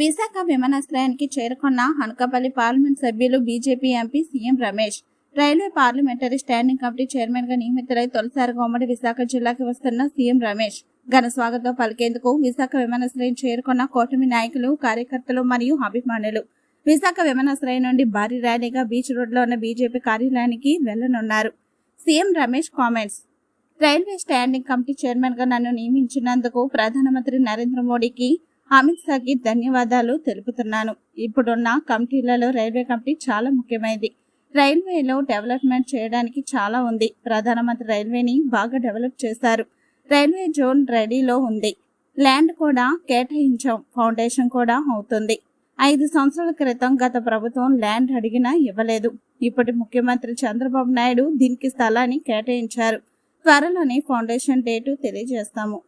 విశాఖ విమానాశ్రయానికి చేరుకున్న అనకాపల్లి పార్లమెంట్ సభ్యులు BJP MP CM Ramesh. Railway parliamentary standing committee చైర్మన్గా నియమితులై తొలిసారిగా ఉమ్మడి విశాఖ జిల్లాకి వస్తున్న సీఎం రమేష్. ఘన స్వాగతం పలికేందుకు విశాఖ విమానాశ్రయం చేరుకున్న కూటమి నాయకులు కార్యకర్తలు మరియు అభిమానులు. విశాఖ విమానాశ్రయం నుండి భారీ ర్యాలీగా బీచ్ రోడ్లో ఉన్న బీజేపీ కార్యాలయానికి వెళ్ళనున్నారు. CM Ramesh comments. Railway standing committee చైర్మన్గా నన్ను నియమించినందుకు ప్రధానమంత్రి నరేంద్ర మోడీకి అమిత్ షాకి ధన్యవాదాలు తెలుపుతున్నాను. ఇప్పుడున్న కమిటీలలో రైల్వే కమిటీ చాలా ముఖ్యమైనది. రైల్వేలో డెవలప్మెంట్ చేయడానికి చాలా ఉంది. ప్రధానమంత్రి రైల్వేని బాగా డెవలప్ చేశారు. రైల్వే జోన్ రెడీలో ఉంది. ల్యాండ్ కూడా కేటాయించాం. ఫౌండేషన్ కూడా అవుతుంది. ఐదు సంవత్సరాల క్రితం గత ప్రభుత్వం ల్యాండ్ అడిగినా ఇవ్వలేదు. ఇప్పటి ముఖ్యమంత్రి చంద్రబాబు నాయుడు దీనికి స్థలాన్ని కేటాయించారు. త్వరలోనే ఫౌండేషన్ డేటు తెలియజేస్తాము.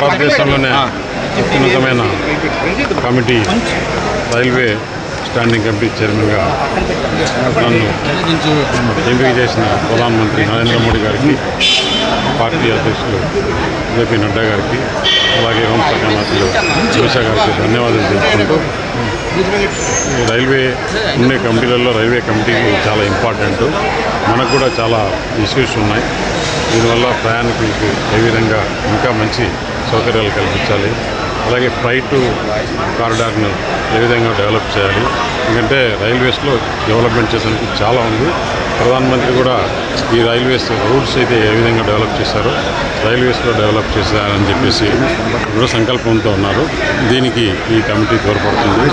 భారతదేశంలోనే అత్యున్నతమైన కమిటీ రైల్వే స్టాండింగ్ కమిటీ చైర్మన్గా నన్ను ఎంపిక చేసిన ప్రధానమంత్రి నరేంద్ర మోడీ గారికి పార్టీ అధ్యక్షులు జేపీ నడ్డా గారికి అలాగే హోంశాఖ మంత్రులు అమిత్ షా గారికి ధన్యవాదాలు తెలుపుకుంటూ ఈ రైల్వే ఉండే కమిటీలలో రైల్వే కమిటీ చాలా ఇంపార్టెంట్. మనకు కూడా చాలా ఇష్యూస్ ఉన్నాయి. దీనివల్ల ప్రయాణికులకు ఏ విధంగా ఇంకా మంచి సౌకర్యాలు కల్పించాలి. అలాగే ఫ్లైట్ కారిడార్ను ఏ విధంగా డెవలప్ చేయాలి. ఎందుకంటే రైల్వేస్లో డెవలప్మెంట్ చేసేందుకు చాలా ఉంది. ప్రధానమంత్రి కూడా ఈ రైల్వేస్ రూట్స్ అయితే ఏ విధంగా డెవలప్ చేశారో రైల్వేస్లో డెవలప్ చేశారని చెప్పేసి దృఢ సంకల్పంతో ఉన్నారు. దీనికి ఈ కమిటీ తోడ్పడుతుంది.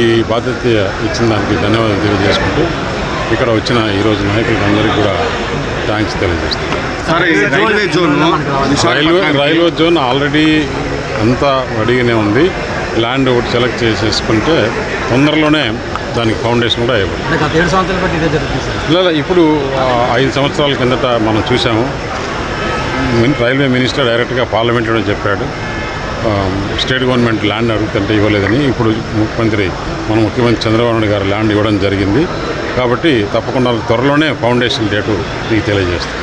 ఈ బాధ్యత ఇచ్చిన దానికి ధన్యవాదాలు తెలియజేసుకుంటూ ఇక్కడ వచ్చిన ఈరోజు నాయకులకు అందరికీ కూడా థ్యాంక్స్ తెలియజేస్తాను railway zone railway railway zone already అంతా రెడీగానే ఉంది. ల్యాండ్ ఒకటి సెలెక్ట్ చేసేసుకుంటే తొందరలోనే దానికి ఫౌండేషన్ కూడా ఇవ్వదు అంటే గత ఏడు సంవత్సరాల బట్టి ఇదే జరుగుతుంది సార్. లేదా ఇప్పుడు ఐదు సంవత్సరాల కిందట మనం చూసాము. రైల్వే మినిస్టర్ డైరెక్ట్గా పార్లమెంట్లో చెప్పాడు. స్టేట్ గవర్నమెంట్ ల్యాండ్ అడుగుతుంటే ఇవ్వలేదని ఇప్పుడు ముఖ్యమంత్రి మన ముఖ్యమంత్రి చంద్రబాబు నాయుడు గారు ల్యాండ్ ఇవ్వడం జరిగింది. కాబట్టి తప్పకుండా త్వరలోనే ఫౌండేషన్ డేటు మీకు తెలియజేస్తాం.